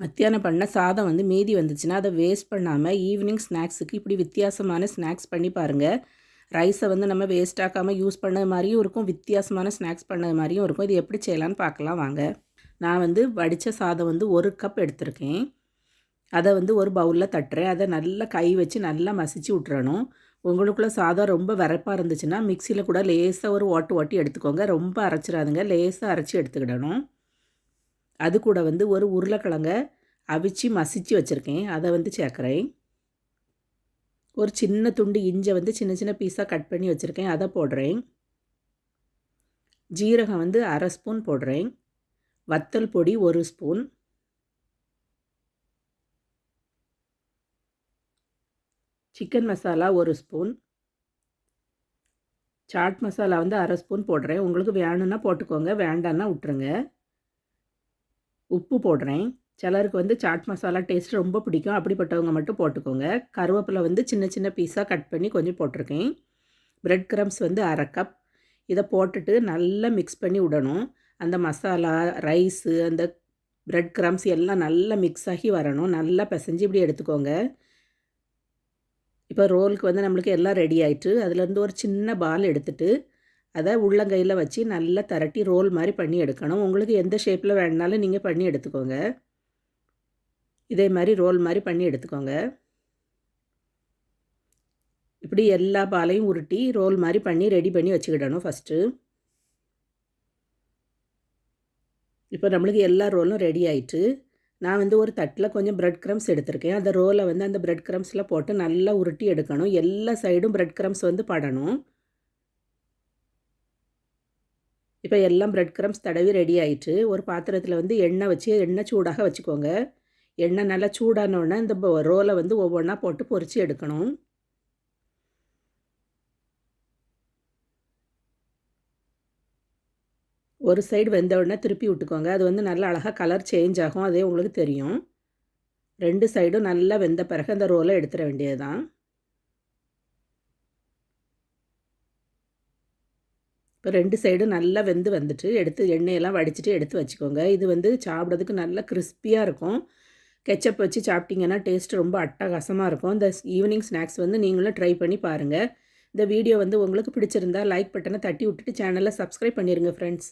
மத்தியானம் பண்ண சாதம் வந்து மீதி வந்துச்சுன்னா அதை வேஸ்ட் பண்ணாமல் ஈவினிங் ஸ்நாக்ஸுக்கு இப்படி வித்தியாசமான ஸ்நாக்ஸ் பண்ணி பாருங்கள் ரைஸை வந்து நம்ம வேஸ்ட் ஆக்காமல் யூஸ் பண்ணது மாதிரியும் இருக்கும் வித்தியாசமான ஸ்நாக்ஸ் பண்ணது மாதிரியும் இருக்கும். இது எப்படி செய்யலான்னு பார்க்கலாம் வாங்க. நான் வந்து வடித்த சாதம் வந்து ஒரு கப் எடுத்திருக்கேன். அதை வந்து ஒரு பவுலில் தட்டுறேன். அதை நல்லா கை வச்சு நல்லா மசிச்சு விட்டுறணும். உங்களுக்குள்ள சாதம் ரொம்ப வரப்பாக இருந்துச்சுன்னா மிக்சியில் கூட லேசாக ஒரு ஓட்டு ஓட்டி எடுத்துக்கோங்க. ரொம்ப அரைச்சிடாதுங்க. லேசாக அரைச்சி எடுத்துக்கிடணும். அது கூட வந்து ஒரு உருளைக்கிழங்க அவிச்சு மசிச்சு வச்சுருக்கேன். அதை வந்து சேர்க்குறேன். ஒரு சின்ன துண்டு இஞ்சை வந்து சின்ன சின்ன பீஸாக கட் பண்ணி வச்சுருக்கேன். அதை போடுறேன். ஜீரகம் வந்து அரை ஸ்பூன் போடுறேன். வத்தல் பொடி ஒரு ஸ்பூன் சிக்கன் மசாலா ஒரு ஸ்பூன் சாட் மசாலா வந்து அரை ஸ்பூன் போடுறேன். உங்களுக்கு வேணும்னா போட்டுக்கோங்க. வேண்டான்னா விட்டுருங்க. உப்பு போடுறேன். சிலருக்கு வந்து சாட் மசாலா டேஸ்ட் ரொம்ப பிடிக்கும். அப்படிப்பட்டவங்க மட்டும் போட்டுக்கோங்க. கருவேப்பிலை வந்து சின்ன சின்ன பீஸாக கட் பண்ணி கொஞ்சம் போட்டிருக்கேன். ப்ரெட் க்ரம்ஸ் வந்து அரை கப் இதை போட்டுட்டு நல்லா மிக்ஸ் பண்ணி விடணும். அந்த மசாலா ரைஸு அந்த ப்ரெட் க்ரம்ஸ் எல்லாம் நல்லா மிக்ஸ் ஆகி வரணும். நல்லா பிசைஞ்சு இப்படி எடுத்துக்கோங்க. இப்போ ரோலுக்கு வந்து நம்மளுக்கு எல்லாம் ரெடி ஆயிட்டு அதுலேருந்து ஒரு சின்ன பால் எடுத்துகிட்டு அதை உள்ளங்கையில் வச்சு நல்லா திரட்டி ரோல் மாதிரி பண்ணி எடுக்கணும். உங்களுக்கு எந்த ஷேப்பில் வேணுனாலும் நீங்கள் பண்ணி எடுத்துக்கோங்க. இதே மாதிரி ரோல் மாதிரி பண்ணி எடுத்துக்கோங்க. இப்படி எல்லா பாலையும் உருட்டி ரோல் மாதிரி பண்ணி ரெடி பண்ணி வச்சுக்கிடணும் ஃபஸ்ட்டு. இப்போ நம்மளுக்கு எல்லா ரோலும் ரெடி ஆயிட்டு நான் வந்து ஒரு தட்டில் கொஞ்சம் ப்ரெட் க்ரம்ஸ் எடுத்திருக்கேன். அந்த ரோலை வந்து அந்த ப்ரெட் க்ரம்ஸில் போட்டு நல்லா உருட்டி எடுக்கணும். எல்லா சைடும் ப்ரெட் க்ரம்ஸ் வந்து படணும். இப்போ எல்லாம் ப்ரெட் க்ரம்ஸ் தடவி ரெடி ஆயிட்டு ஒரு பாத்திரத்தில் வந்து எண்ணெய் வச்சு எண்ணெய் சூடாக வச்சுக்கோங்க. எண்ணெய் நல்லா சூடானோடனே இந்த ரோலை வந்து ஒவ்வொன்றா போட்டு பொறிச்சு எடுக்கணும். ஒரு சைடு வெந்த உடனே திருப்பி விட்டுக்கோங்க. அது வந்து நல்லா அழகாக கலர் சேஞ்ச் ஆகும். அதே உங்களுக்கு தெரியும். ரெண்டு சைடும் நல்லா வெந்த பிறகு அந்த ரோலை எடுத்துட வேண்டியது தான் இப்போ ரெண்டு சைடும் நல்லா வெந்து வந்துட்டு எடுத்து எண்ணெயெல்லாம் வடிச்சிட்டு எடுத்து வச்சுக்கோங்க. இது வந்து சாப்பிட்றதுக்கு நல்லா கிறிஸ்பியாக இருக்கும். கெச்சப் வச்சு சாப்பிட்டிங்கன்னா டேஸ்ட் ரொம்ப அட்டகாசமாக இருக்கும். இந்த ஈவினிங் ஸ்நாக்ஸ் வந்து நீங்களும் ட்ரை பண்ணி பாருங்கள் இந்த வீடியோ வந்து உங்களுக்கு பிடிச்சிருந்தா லைக் பட்டனை தட்டி விட்டுட்டு சேனலை சப்ஸ்கிரைப் பண்ணிடுங்க ஃப்ரெண்ட்ஸ்